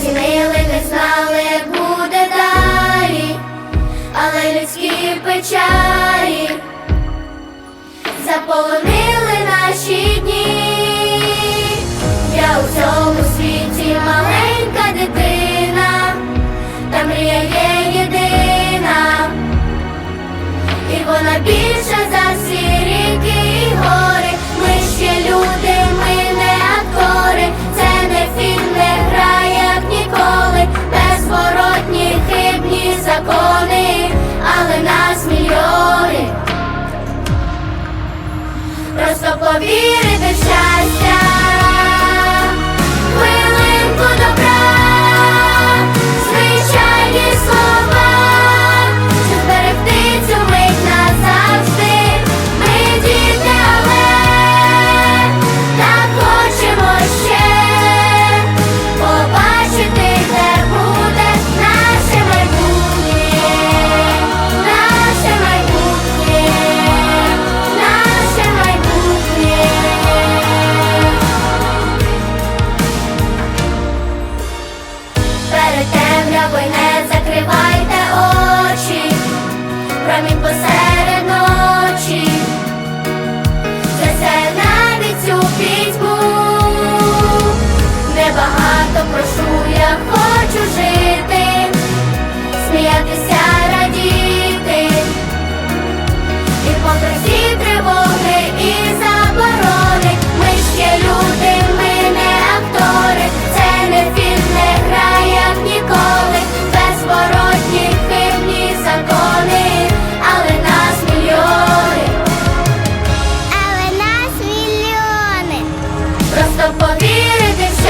Сінили, не знали, як буде далі, але людські печалі заполонили. be Tire desse